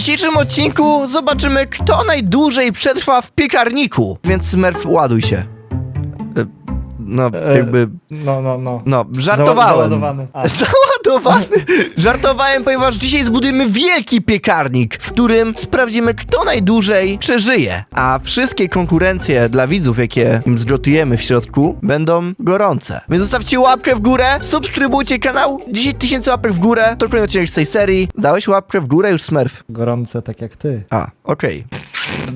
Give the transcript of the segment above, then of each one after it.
dzisiejszym odcinku zobaczymy, kto najdłużej przetrwa w piekarniku. Więc Smurf, ładuj się. No, E, jakby... No, no, no. No, żartowałem. Załadowany. A, Załadowany. Żartowałem, ponieważ dzisiaj zbudujemy wielki piekarnik, w którym sprawdzimy, kto najdłużej przeżyje. A wszystkie konkurencje dla widzów, jakie im zgotujemy w środku, będą gorące. Więc zostawcie łapkę w górę, subskrybujcie kanał, 10 tysięcy łapek w górę, to kolejny odcinek z tej serii. Dałeś łapkę w górę już, Smurf? gorące tak jak ty. A, okej.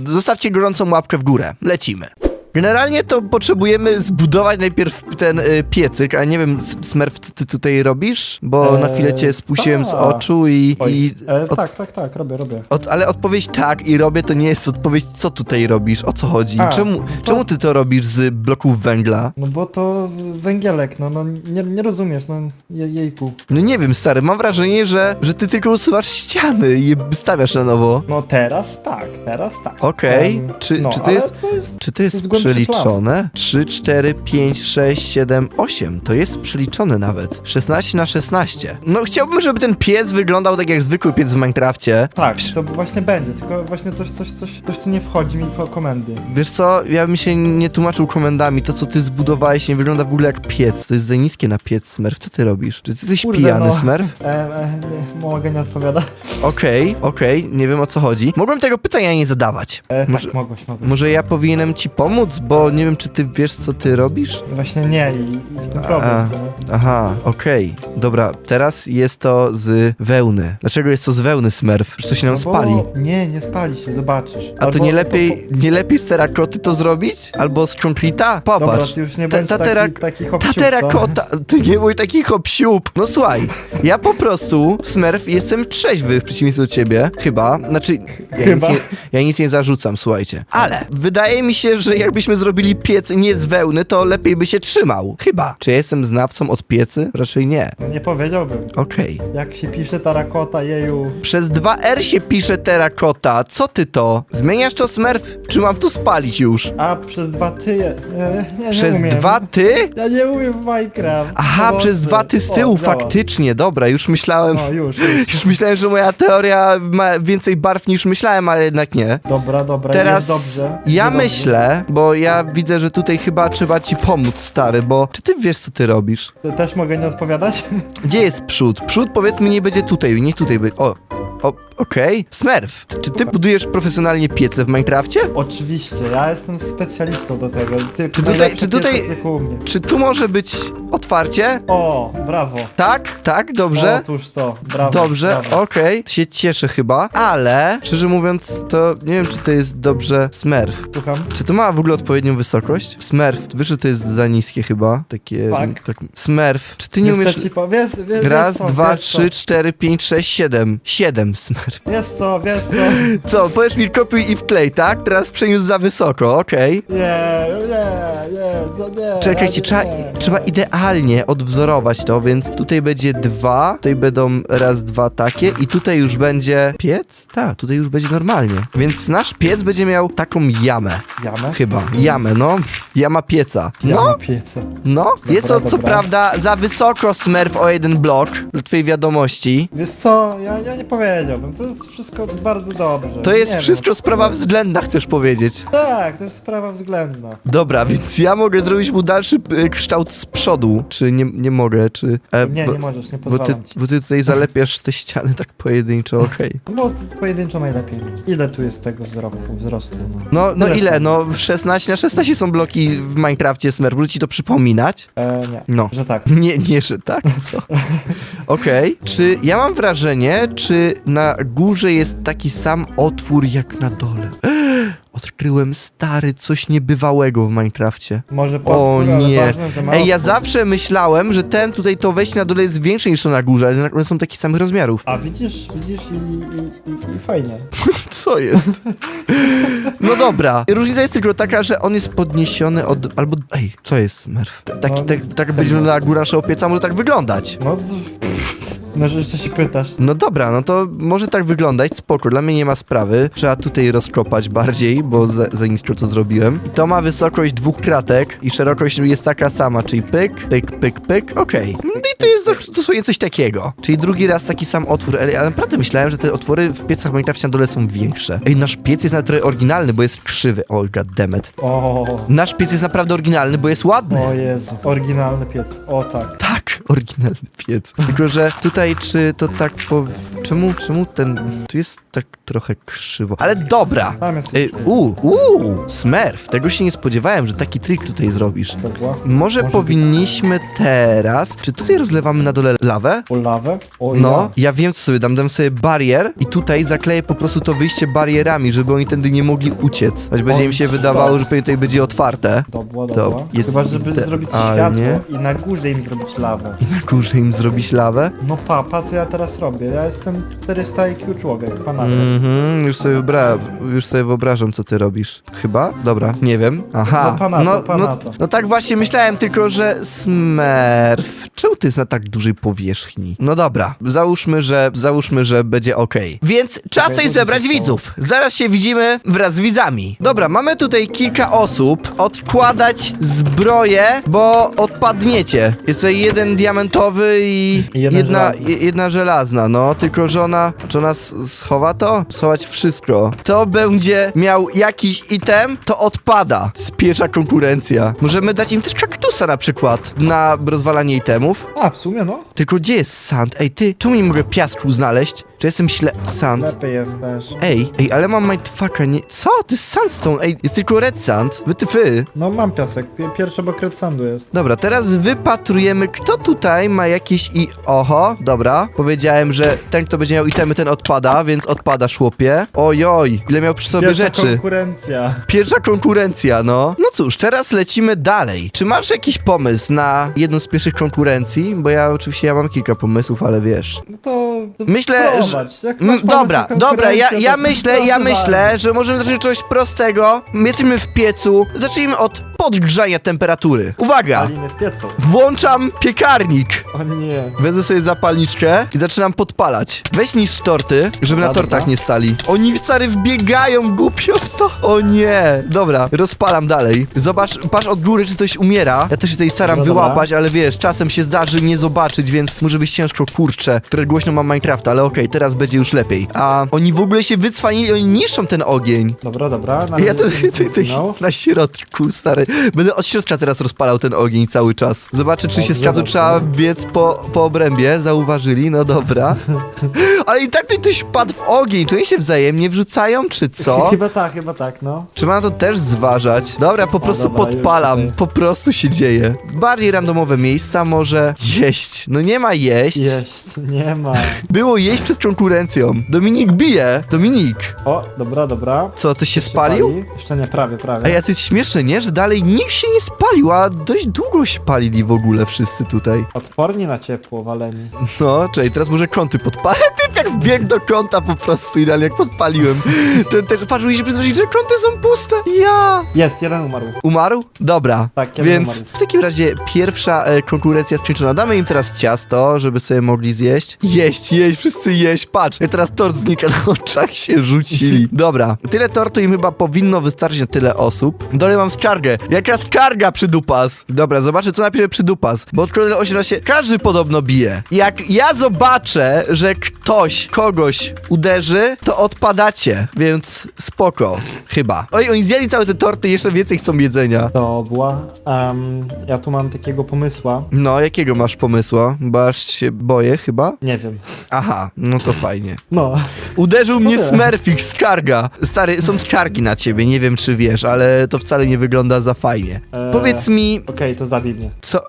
Zostawcie gorącą łapkę w górę. Lecimy. Generalnie to potrzebujemy zbudować najpierw ten y, piecyk, a nie wiem, Smurf, ty, tutaj robisz? Bo na Eee, chwilę cię spuściłem z tak. oczu i... I e, od, tak, tak, tak, robię, robię. od, ale odpowiedź tak i robię to nie jest odpowiedź, co tutaj robisz, o co chodzi. A, czemu, to- czemu ty to robisz z bloków węgla? No bo to węgielek, no, no nie, nie rozumiesz, no je, jejku. No nie wiem, stary, mam wrażenie, że, że ty tylko usuwasz ściany i je stawiasz na nowo. No teraz tak, teraz tak. Okej, Em, czy- no, czy to jest- To jest... Czy to jest, przeliczone? 3, 4, 5, 6, 7, 8. To jest przeliczone nawet. 16 na 16. No chciałbym, żeby ten piec wyglądał tak jak zwykły piec w Minecrafcie. Tak, to właśnie będzie, tylko właśnie coś, coś, coś, coś tu nie wchodzi mi po komendy. Wiesz co, ja bym się nie tłumaczył komendami. To, co ty zbudowałeś, nie wygląda w ogóle jak piec. To jest za niskie na piec, Smurf. Co ty robisz? Czy ty jesteś Kurde, pijany, no. Smurf? E, e, nie, mogę nie odpowiada. Okej, okej, nie wiem o co chodzi. Mogłem tego pytania nie zadawać. E, Może- Tak, mogłeś, mogłeś. Może ja powinienem ci pomóc, bo nie wiem, czy ty wiesz, co ty robisz? Właśnie nie i, i w tym A. problem, nie? Aha, okej. Dobra, teraz jest to z wełny. Dlaczego jest to z wełny, Smurf? Przecież to się nam No bo- spali. Nie, nie spali się, zobaczysz. A to Albo- nie lepiej, nie lepiej z terakoty to zrobić? Albo z konkrita? Dobra, Popatrz. ty już nie Ta- bądź ta taki, terak- taki Ta co? terakota, ty nie mój taki hop siup. No słuchaj, ja po prostu, Smurf, jestem trzeźwy w przeciwieństwie do ciebie, chyba. Znaczy, ja, Chyba. Nic, nie, ja nic nie zarzucam, słuchajcie. Ale wydaje mi się, że jakbyśmy zrobili piec nie z wełny, to lepiej by się trzymał. Chyba. Czy ja jestem znawcą od piecy? Raczej nie. Nie powiedziałbym. Okej. Jak się pisze tarakota, jeju. Przez 2R się pisze terakota. Co ty to? Zmieniasz to Smurf? Czy mam tu spalić już? A przez dwa ty. Je, ja, ja nie Przez umiem. dwa ty? Ja nie umiem w Minecraft. Aha, Pomocy. przez dwa ty z O, tyłu, działa. faktycznie. Dobra, już myślałem. No już, już. Już myślałem, że moja teoria ma więcej barw niż myślałem, ale jednak nie. Dobra, dobra, Teraz jest dobrze. ja myślę, bo ja widzę, że tutaj chyba trzeba ci pomóc, stary, bo czy ty wiesz, co ty robisz? Też mogę nie odpowiadać? Gdzie jest przód? Przód powiedzmy nie będzie tutaj, nie tutaj. O, o, okej. Smurf, czy ty budujesz profesjonalnie piece w Minecrafcie? Oczywiście, ja jestem specjalistą do tego. Ty Czy tutaj- najlepszy czy tutaj- pies u mnie. Czy tu może być otwarcie? O, brawo. Tak, tak, dobrze. Otóż to, brawo. Dobrze, brawo. okej, się cieszę chyba, ale szczerze mówiąc, to nie wiem, czy to jest dobrze Smurf. Słucham. Czy to ma w ogóle odpowiednią wysokość? Smurf, wiesz, że to jest za niskie chyba? Takie. Tak. tak Smurf, czy ty nie Wiesz, co umiesz. Ci po... wiesz, wiesz, Raz, co, dwa, wiesz trzy, cztery, pięć, sześć, siedem. Siedem, Smurf. Co, wiesz co, wiesz co. Co, powiesz mi kopiuj i wklej, tak? Teraz przeniósł za wysoko, okej. Nie, nie, nie, co nie. Czekajcie, trzeba, nie. trzeba idealnie odwzorować to, więc tutaj będzie dwa, tutaj będą raz, dwa takie i tutaj już będzie piec? Tak, tutaj już będzie normalnie. Więc nasz piec będzie miał taką jamę. Jamę? Chyba. Jamę, no. Jama pieca. No, Jama pieca. no. Jest to co dobra. prawda za wysoko smurf o jeden blok dla twojej wiadomości. Wiesz co, ja, ja nie powiedziałbym, to jest wszystko bardzo dobrze. To jest Nie wszystko wiem. sprawa względna, chcesz powiedzieć. Tak, to jest sprawa względna. Dobra, więc ja mogę zrobić mu dalszy y, kształt z przodu. Czy nie, nie mogę, czy... e, Nie, bo, nie możesz, nie Bo ty, pozwalam ci. bo ty tutaj zalepiasz te ściany tak pojedynczo, okej. No pojedynczo najlepiej. Ile tu jest tego wzrostu? wzrostu no? No, no Tyle ile? są. No 16 na 16 są bloki w Minecrafcie Smurf, budu ci to przypominać? E, nie, No. że tak. Nie, nie, że tak? Co? Okej. Czy ja mam wrażenie, czy na górze jest taki sam otwór jak na dole? Odkryłem stary coś niebywałego w Minecrafcie. Może O potwór, ale nie. Ważne, że ma Ej, ja otwór. zawsze myślałem, że ten tutaj to wejście na dole jest większe niż to na górze, ale one są takich samych rozmiarów. A widzisz, widzisz i, i, i, i fajnie. Co jest? No dobra. Różnica jest tylko taka, że on jest podniesiony od... albo... Ej, co jest, Smurf? Taki, No, tak, tak będzie wyglądała góra naszego pieca, może tak wyglądać. No, z- No, że jeszcze się pytasz. No dobra, no to może tak wyglądać, spoko, dla mnie nie ma sprawy. Trzeba tutaj rozkopać bardziej, bo za, za nisko to zrobiłem. I to ma wysokość dwóch kratek i szerokość jest taka sama, czyli pyk, pyk, pyk, pyk, okej. No i to jest dos- dosłownie coś takiego. Czyli drugi raz taki sam otwór, ale, ale naprawdę myślałem, że te otwory w piecach Minecraft na dole są większe. Ej, nasz piec jest nawet trochę oryginalny, bo jest krzywy. O, goddammit. O, Nasz piec jest naprawdę oryginalny, bo jest ładny. o Jezu. Oryginalny piec. O tak. Tak, oryginalny piec. Tylko, że tutaj czy to tak po... Czemu, czemu ten... Tu jest tak trochę krzywo. Ale dobra. Tam jest Ej, u, u, Smurf. Tego się nie spodziewałem, że taki trik tutaj zrobisz. To była. Może Może powinniśmy teraz... Czy tutaj rozlewamy na dole lawę? O lawę? O No, ja wiem co sobie dam, dam sobie barier i tutaj zakleję po prostu to wyjście barierami, żeby oni tędy nie mogli uciec. Choć będzie im się wydawało, że pewnie tutaj będzie otwarte. Dobra, To dobra. jest Chyba, żeby te- zrobić światło i na górze im zrobić lawę. Na górze im zrobić lawę. No pa, pa co ja teraz robię. Ja jestem 400 IQ człowiek, Mhm, już sobie, wybra- już sobie wyobrażam, co ty robisz. Chyba? Dobra, nie wiem. Aha. No, pana to, no, pana no, to. no tak właśnie myślałem, tylko że Smurf. Czemu ty jest na tak dużej powierzchni? No dobra, załóżmy, że załóżmy, że będzie okej. Więc czas Okej, coś zebrać widzów. Zaraz się widzimy wraz z widzami. Dobra, mamy tutaj kilka osób. Odkładać zbroję, bo odpadniecie. Jest tutaj jeden diamentowy i I jeden jedna, żelazny. je- jedna żelazna, no. Tylko, że ona, czy ona s- schowa to? Schować wszystko. To będzie miał jakiś item, to odpada. Spiesza konkurencja. Możemy dać im też kaktusa na przykład na rozwalanie itemów. A, w sumie no. Tylko gdzie jest sand? Ej, ty, czemu nie mogę piasku znaleźć? Czy jestem śle... Sand? Lepiej jest też. Ej, ej, ale mam mindfucka, nie... Co? To jest sandstone, ej, jest tylko red sand. Wy ty fy. No mam piasek. Pi- Pierwszy obok red sandu jest. Dobra, teraz wypatrujemy, kto tutaj ma jakiś i... Oho, dobra. Powiedziałem, że ten, kto będzie miał itemy, ten odpada, więc odpada szłopie. Ojoj, ile miał przy sobie Pierwsza rzeczy. konkurencja. Pierwsza konkurencja, no. No cóż, teraz lecimy dalej. Czy masz jakiś pomysł na jedną z pierwszych konkurencji? Bo ja oczywiście ja mam kilka pomysłów, ale wiesz. No to... to Myślę, Jak Mm, masz pomysł Dobra, na dobra, ja, ja to myślę, proszę ja bardzo. myślę, że możemy zacząć od czegoś prostego. My Jesteśmy w piecu. Zacznijmy od podgrzania temperatury. Uwaga! Palimy w piecu. Włączam piekarnik. O nie. Wezmę sobie zapalniczkę i zaczynam podpalać. Weź niż torty, żeby na Dobra, tortach nie stali. Oni wcale wbiegają głupio w to. O nie. Dobra, rozpalam dalej. Zobacz, patrz od góry, czy coś umiera. Ja też się tutaj staram Dobra, dobra. wyłapać, ale wiesz, czasem się zdarzy nie zobaczyć, więc może być ciężko, kurczę. Które głośno mam Minecrafta, ale okej, teraz będzie już lepiej. A oni w ogóle się wycwanili, oni niszczą ten ogień. Dobra, dobra. Na Ja to razie ty, ty, zginął. na środku, stary. Będę od środka teraz rozpalał ten ogień cały czas. Zobaczę, czy się sprawdza, trzeba biec po, po obrębie. Zauważyli, no dobra. Ale i tak tutaj ktoś wpadł w ogień. Czy oni się wzajemnie wrzucają, czy co? Chyba tak, chyba tak, no. Czy mam to też zważać? Dobra, po prostu dobra, już podpalam. tutaj. Po prostu się dzieje. Bardziej randomowe miejsca może jeść. No nie ma jeść. Jeść, nie ma. Było jeść przed konkurencją. Dominik bije. Dominik. O, dobra, dobra. Co, ty się Się spalił? pali? Jeszcze nie, prawie, prawie. A jacyś śmieszne, nie? Że dalej nikt się nie spalił, a dość długo się palili w ogóle wszyscy tutaj. Odporni na ciepło, waleni. No, czekaj, teraz może kąty podpalę. Ty tak wbiegł do kąta po prostu i jak podpaliłem. Ten też, patrz, musi się przyzwyczaić, że kąty są puste. Ja! Jest, jeden umarł. Umarł? Dobra. Tak, jeden Więc umarł. w takim razie pierwsza e, konkurencja skończona. Damy im teraz ciasto, żeby sobie mogli zjeść. Jeść, jeść, wszyscy jeść. Patrz, jak teraz tort znika na oczach się rzucili. Dobra, tyle tortu im chyba powinno wystarczyć na tyle osób. Dalej mam skargę. Jaka skarga przydupas? Dobra, zobaczę co napisze przydupas. Bo od kolejnego osiedla się każdy podobno bije. Jak ja zobaczę, że ktoś kogoś uderzy, to odpadacie. Więc spoko. Chyba. Oj, oni zjadli całe te torty i jeszcze więcej chcą jedzenia. Um, ja tu mam takiego pomysła. No, jakiego masz pomysłu? Bo aż się boję chyba. Nie wiem. Aha, no to fajnie. No. Uderzył mnie tyle. Smurfik, skarga. Stary, są skargi na ciebie, nie wiem czy wiesz, ale to wcale nie wygląda za fajnie. Eee. Powiedz mi, Okej, to zabij mnie. co...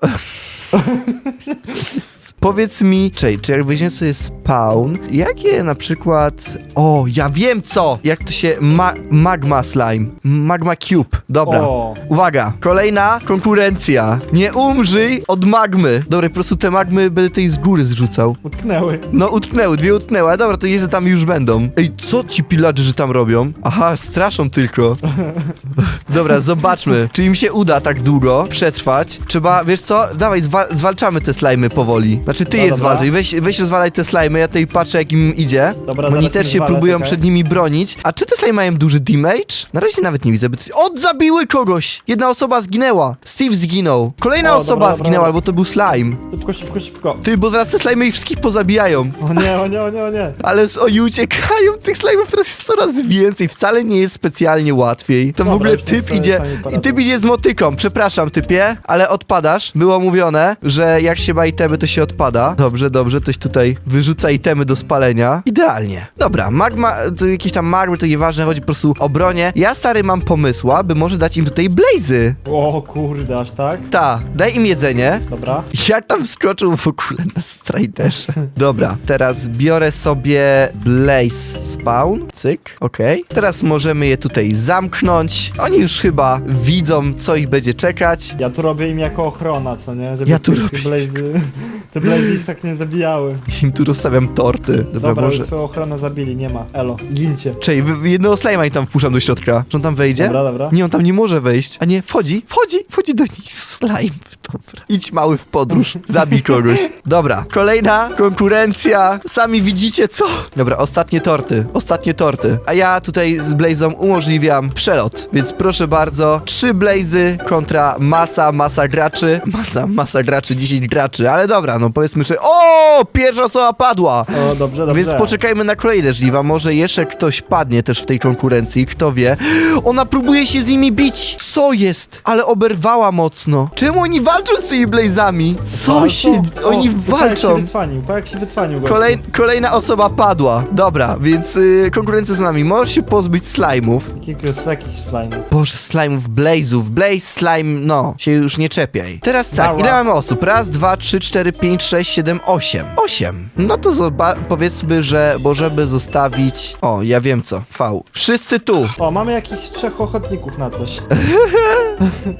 Powiedz mi, czej, czy jak weźmiemy sobie spawn, jakie na przykład... O, ja wiem co! Jak to się... Ma magma slime. Magma cube. Dobra. O. Uwaga, kolejna konkurencja. Nie umrzyj od magmy. Dobra, po prostu te magmy będę tej z góry zrzucał. Utknęły. No, utknęły, dwie utknęły, ale dobra, to jest, że tam już będą. Ej, co ci pillagerzy tam robią? Aha, straszą tylko. Dobra, zobaczmy, czy im się uda tak długo przetrwać. Trzeba, wiesz co, dawaj, zwa zwalczamy te slajmy powoli. Znaczy ty No je dobra. zwalczaj, weź, weź rozwalaj te slajmy, ja tutaj patrzę jak im idzie. Dobra, Oni zaraz też im się zwalę, próbują czekaj. przed nimi bronić. A czy te slajmy mają duży damage? Na razie nawet nie widzę. By... O, zabiły kogoś! Jedna osoba zginęła. Steve zginął. Kolejna O, osoba dobra, zginęła, dobra. bo to był slime. Szybko, szybko, szybko. Ty, bo zaraz te slajmy ich wszystkich pozabijają. O nie, o nie, o nie, o nie. Ale s- oni uciekają, tych slime'ów teraz jest coraz więcej, wcale nie jest specjalnie łatwiej. To w Dobra, ogóle już niech typ sobie idzie, i typ idzie z motyką, przepraszam typie, ale odpadasz. Było mówione, że jak się ma itemy, to się odpada. Dobrze, dobrze, ktoś tutaj wyrzuca itemy do spalenia. Idealnie. Dobra, magma, to jakieś tam magmy, to nieważne, chodzi po prostu o bronię. Ja, stary, mam pomysła, by może dać im tutaj blazy. O kurde, aż tak? Ta, daj im jedzenie, Dobra. jak tam wskoczył w ogóle na Striderze? Dobra, teraz biorę sobie Blaze Spawn. Cyk, okej. Teraz możemy je tutaj zamknąć. Oni już chyba widzą, co ich będzie czekać. Ja tu robię im jako ochrona, co nie? Żeby Ja tu te, robię. te blazy, te blazy ich tak nie zabijały. Im tu rozstawiam torty. Dobra, Dobra, może... już swoją ochronę zabili, nie ma. Elo, gincie. Czej, wy- jednego slime'a i tam wpuszczam do środka. Czy on tam wejdzie? Dobra, dobra. Nie, on tam nie może wejść. A nie, wchodzi, wchodzi, wchodzi do nich slime. Dobra. Idź mały w podróż, zabij kogoś. Dobra, kolejna konkurencja. Sami widzicie co? Dobra, ostatnie torty, ostatnie torty. A ja tutaj z Blazą umożliwiam przelot. Więc proszę bardzo, trzy Blazy kontra masa, masa graczy. Masa, masa graczy, 10 graczy. Ale dobra, no powiedzmy, że... O! Pierwsza osoba padła! O, dobrze, dobrze. Więc poczekajmy na kolejne żniwa. Może jeszcze ktoś padnie też w tej konkurencji, kto wie. Ona próbuje się z nimi bić. Co jest? Ale oberwała mocno. Czemu oni walczą z tymi blazami? Co się... O, Oni jak walczą. się wycwanił, pa jak się wycwanił gościu. Kolej, kolejna osoba padła. Dobra, więc y, konkurencja z nami. Możesz się pozbyć slime'ów. Jakich, z jakich slime? Boże, slime'ów, blazów. Blaze, slime, no. Się już nie czepiaj. Teraz tak, ile mamy osób? Raz, dwa, trzy, cztery, pięć, sześć, siedem, osiem. Osiem. No to zoba- powiedzmy, że... Bo żeby zostawić... O, ja wiem co. V. Wszyscy tu. O, mamy jakichś trzech ochotników na coś.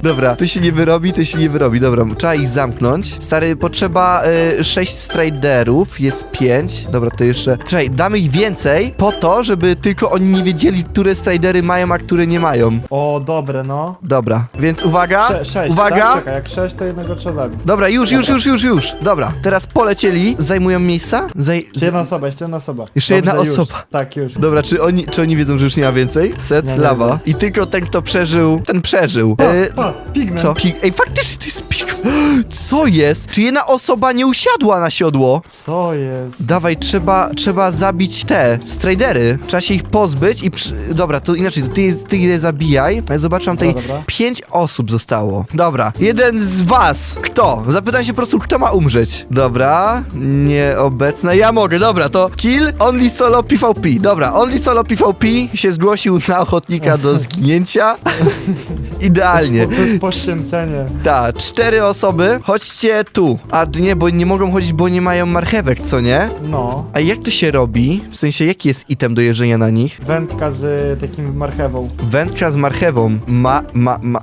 Dobra, to się nie wyrobi, to się nie wyrobi. Dobra, trzeba ich zamknąć. Stary, potrzeba y, 6 striderów, jest 5. Dobra, to jeszcze. Czekaj, damy ich więcej po to, żeby tylko oni nie wiedzieli, które stridery mają, a które nie mają. O, dobre, no. Dobra, więc uwaga. Sze sześć, uwaga. Tak? Czekaj, jak sześć, to jednego trzeba zabić. Dobra, już, już, już, już, już. Dobra, teraz polecieli. Zajmują miejsca? Zaj... Jeszcze jedna osoba, jeszcze jedna osoba. Jeszcze jedna Dobrze, już. osoba. Tak, już. Dobra, czy oni, czy oni wiedzą, że już nie ma więcej? Set, Nie, nie lawa. I tylko ten, kto przeżył, ten przeżył. Pa, Y, pa, pigment. Co? Pig... Ej, faktycznie to jest pig... Co jest? Czy jedna osoba nie usiadła na siodło? Co jest? Dawaj, trzeba, trzeba zabić te strajdery. Trzeba się ich pozbyć i... Przy... Dobra, to inaczej, to ty, ty je zabijaj. Ja zobaczam, tutaj dobra. pięć osób zostało. Dobra, jeden z was. Kto? Zapytam się po prostu, kto ma umrzeć. Dobra, nieobecna. Ja mogę, dobra, to kill only solo PvP. Dobra, only solo PvP się zgłosił na ochotnika do zginięcia. Idealnie. To jest poświęcenie. Tak, cztery osoby. Chodźcie tu. A nie, bo nie mogą chodzić, bo nie mają marchewek, co nie? No. A jak to się robi? W sensie, jaki jest item do jeżenia na nich? Wędka z takim marchewą. Wędka z marchewą. Ma, ma, ma,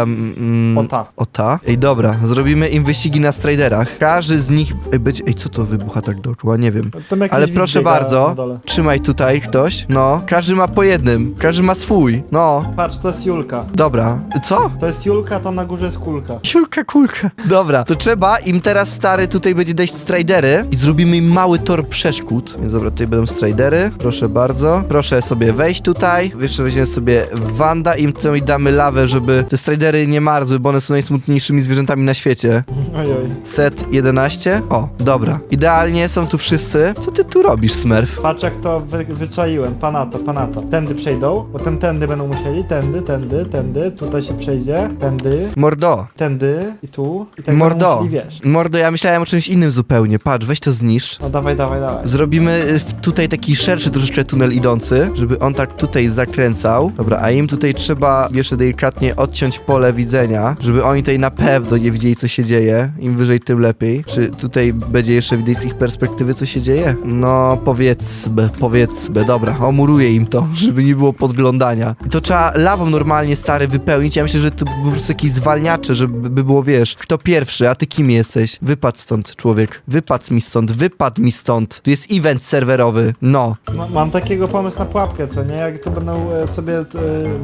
um, mm, O ta. O ta? Ej, dobra, zrobimy im wyścigi na striderach. Każdy z nich ej, będzie... Ej, co to wybucha tak dookoła? Nie wiem. Tam jakiś Ale widz proszę biega bardzo, na dole. trzymaj tutaj ktoś. No, każdy ma po jednym. Każdy ma swój. No, Patrz, to jest Julka. dobra. Co? To jest Julka, tam na górze jest kulka. Siulka kulka. Dobra, to trzeba im teraz stary tutaj będzie dać stridery i zrobimy im mały tor przeszkód. Więc dobra, tutaj będą stridery. Proszę bardzo. Proszę sobie wejść tutaj. Jeszcze weźmiemy sobie Wanda i im tutaj damy lawę, żeby te stridery nie marzły, bo one są najsmutniejszymi zwierzętami na świecie. Ojoj. Set 11. O, dobra. Idealnie są tu wszyscy. Co ty tu robisz, Smurf? Patrz jak to wy, wyczaiłem. Panato, panato. Tędy przejdą, potem tędy będą musieli. Tędy, tędy, tędy. Tutaj się przejdzie. Tędy, Mordo. tędy i tu. I tak Mordo. musieli, wiesz. Mordo, ja myślałem o czymś innym zupełnie. Patrz, weź to zniszcz. No dawaj, dawaj, dawaj. Zrobimy y, w- tutaj taki szerszy troszeczkę tunel idący, żeby on tak tutaj zakręcał. Dobra, a im tutaj trzeba jeszcze delikatnie odciąć pole widzenia, żeby oni tutaj na pewno nie widzieli, co się dzieje. Im wyżej, tym lepiej. Czy tutaj będzie jeszcze widać z ich perspektywy, co się dzieje? No, powiedzmy, powiedzmy. Dobra, omuruję im to, żeby nie było podglądania. I to trzeba lawą normalnie, stary, wypełnić wypełnić. Ja myślę, że to po prostu jakieś zwalniacze, żeby by było, wiesz, kto pierwszy, a ty kim jesteś? Wypadł stąd, człowiek. Wypadł mi stąd, wypadł mi stąd. Tu jest event serwerowy. No. Ma, mam takiego pomysł na pułapkę, co nie? Jak tu będą e, sobie e,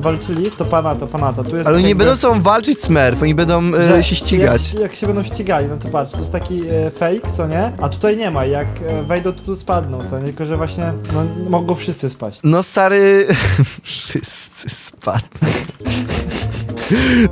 walczyli, to pana, to pana, to tu jest Ale oni nie jakby- będą sobą walczyć, Smurf, oni będą że e, się ścigać. Jak, jak się będą ścigali, no to patrz, to jest taki e, fake, co nie? A tutaj nie ma, jak e, wejdą, to tu spadną, co nie? Tylko, że właśnie, no, mogą wszyscy spaść. No stary... Wszyscy spadną.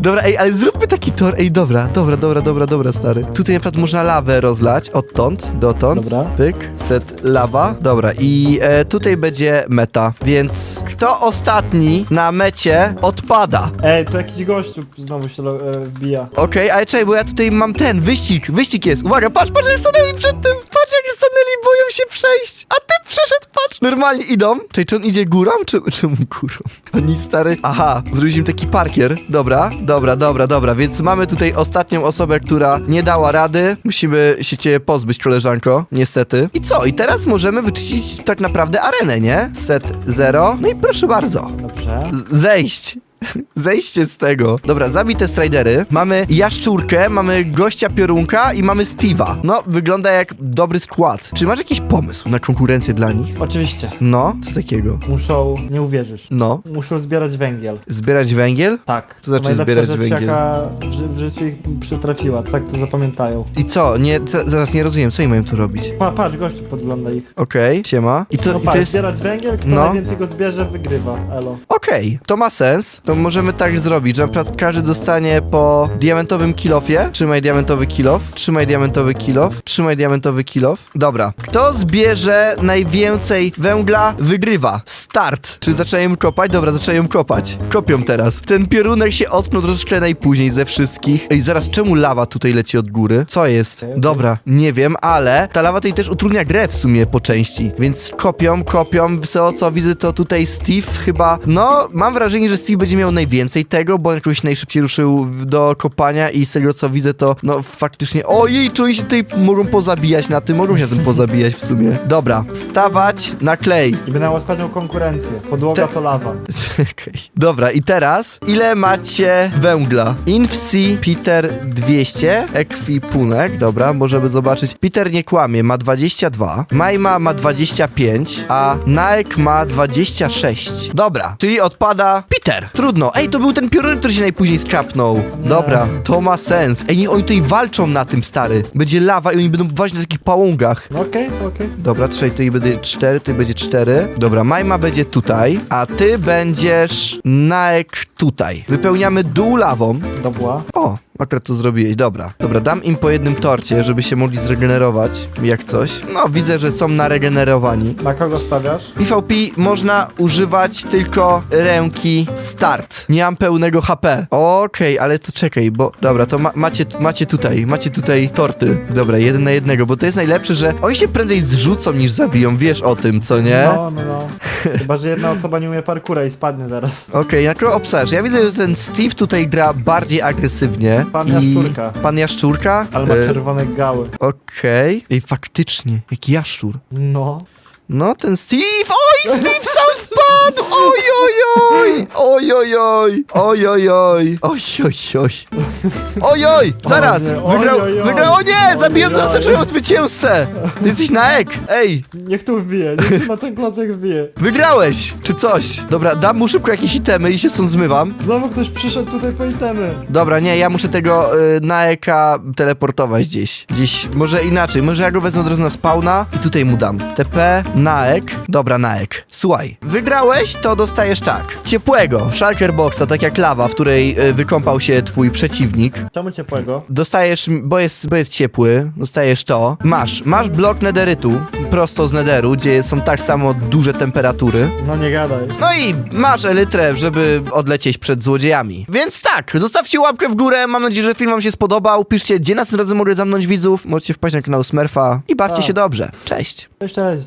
Dobra, ej, ale zróbmy taki tor. Ej, dobra, dobra, dobra, dobra, dobra, stary. Tutaj naprawdę można lawę rozlać odtąd, dotąd. Dobra. Pyk, set lawa. Dobra, i e, tutaj będzie meta, więc kto ostatni na mecie odpada? Ej, to jakiś gościu znowu się lo- e, wbija. Okej, ale czekaj, bo ja tutaj mam ten, wyścig, wyścig jest. Uwaga, patrz, patrz jak stanęli przed tym, patrz jak stanęli, boją się przejść. A ty przeszedł, patrz. Normalnie idą. Czyli czy on idzie górą, czy czemu górą? Oni stary... Aha, zrobiliśmy taki parkier. Dobra, dobra, dobra, dobra, więc mamy tutaj ostatnią osobę, która nie dała rady. Musimy się cię pozbyć, koleżanko, niestety. I co? I teraz możemy wyczyścić tak naprawdę arenę, nie? Set 0. No i proszę bardzo. Dobrze. Z- zejść. Zejście z tego. Dobra, zabij te stridery. Mamy jaszczurkę, mamy gościa piorunka i mamy Steve'a. No, wygląda jak dobry skład. Czy masz jakiś pomysł na konkurencję dla nich? Oczywiście. No, co takiego? Muszą, nie uwierzysz, No. muszą zbierać węgiel. Zbierać węgiel? Tak. To znaczy najlepsza zbierać rzecz, węgiel? jaka w, ży- w życiu ich przytrafiła, tak to zapamiętają. I co? Nie, za- zaraz nie rozumiem, co oni mają tu robić? Pa, patrz, gościu podgląda ich. Okej, siema. I to, No i to patrz, jest... zbierać węgiel, kto No. najwięcej go zbierze, wygrywa. Elo. Okej, to ma sens. To możemy tak zrobić, że na przykład każdy dostanie po diamentowym kilofie. Trzymaj diamentowy kilof, trzymaj diamentowy kilof, trzymaj diamentowy kilof. Dobra. Kto zbierze najwięcej węgla, wygrywa. Start. Czy zaczęłem kopać? Dobra, zaczęłem kopać. Kopią teraz. Ten pierunek się otknął troszeczkę najpóźniej ze wszystkich. Ej, zaraz, czemu lawa tutaj leci od góry? Co jest? Dobra, nie wiem, ale ta lawa tutaj też utrudnia grę w sumie po części. Więc kopią, kopią. Co, co widzę, to tutaj Steve chyba. No, mam wrażenie, że Steve będzie miał najwięcej tego, bo on jakoś najszybciej ruszył do kopania i z tego co widzę, to no faktycznie. Ojej, czy oni się tutaj mogą pozabijać na tym? Mogą się na tym pozabijać w sumie. Dobra, stawać na klej. I by na ostatnią konkurencję. Podłoga Te- to lawa. Czekaj. Dobra, i teraz ile macie węgla? Infsi Peter 200, ekwipunek, dobra, możemy zobaczyć. Peter nie kłamie, ma 22, Majma ma 25, a Nike ma 26. Dobra, czyli odpada Peter. Trudno. Ej, to był ten piorun, który się najpóźniej skapnął. Dobra, to ma sens. Ej, nie, oni tutaj walczą na tym, stary. Będzie lawa i oni będą właśnie na takich pałągach. No okej, okej. Dobra, trzej, tutaj będzie 4, tutaj będzie 4. Dobra, Majma będzie tutaj, a ty będziesz Naek tutaj. Wypełniamy dół lawą. Dobra. O, akurat to zrobiłeś, dobra. Dobra, dam im po jednym torcie, żeby się mogli zregenerować, jak coś. No, widzę, że są naregenerowani. Na kogo stawiasz? PvP można używać tylko ręki start. Nie mam pełnego HP. Okej, ale to czekaj, bo... Dobra, to ma, macie, macie tutaj, macie tutaj torty. Dobra, jeden na jednego, bo to jest najlepsze, że oni się prędzej zrzucą niż zabiją, wiesz o tym, co nie? No, no, no. Chyba, że jedna osoba nie umie parkura i spadnie zaraz. Okej, na kogo obserz? Ja widzę, że ten Steve tutaj gra bardziej agresywnie. Pan i... Jaszczurka. Pan Jaszczurka? Ale ma E, czerwone gały. Okej. Ej, faktycznie, jaki jaszczur. No. No, ten Steve! Oj, Steve sam wpadł! Oj, oj, oj! Oj, oj, oj! Oj, oj, oj! Oj, oj, oj! Oj, oj! Zaraz! nie, oj, Wygrał, oj, oj. wygrał! O nie! Oj, Zabiłem oj. zaznaczoną zwycięzcę! Ty jesteś na ek! Ej! Niech tu wbije, niech tu na ten klocek wbije. Wygrałeś! Czy coś? Dobra, dam mu szybko jakieś itemy i się stąd zmywam. Znowu ktoś przyszedł tutaj po itemy. Dobra, nie, ja muszę tego y, Naeka teleportować gdzieś. Gdzieś, może inaczej, może ja go wezmę od razu na spawna i tutaj mu dam. TP, Naek. Dobra, Naek. Słuchaj, wygrałeś, to dostajesz tak. Ciepłego, Shulker Boxa, tak jak lawa, w której y, wykąpał się twój przeciwnik. Czemu ciepłego? Dostajesz, bo jest, bo jest ciepły, dostajesz to. Masz, masz blok nederytu, prosto z nederu, gdzie są tak samo duże temperatury. No nie gadaj. No i masz elytrę, żeby odlecieć przed złodziejami. Więc tak, zostawcie łapkę w górę, mam nadzieję, że film wam się spodobał. Piszcie, gdzie następnym razem mogę zamknąć widzów. Możecie wpaść na kanał Smurfa i bawcie Tak. się dobrze. Cześć! Cześć, cześć.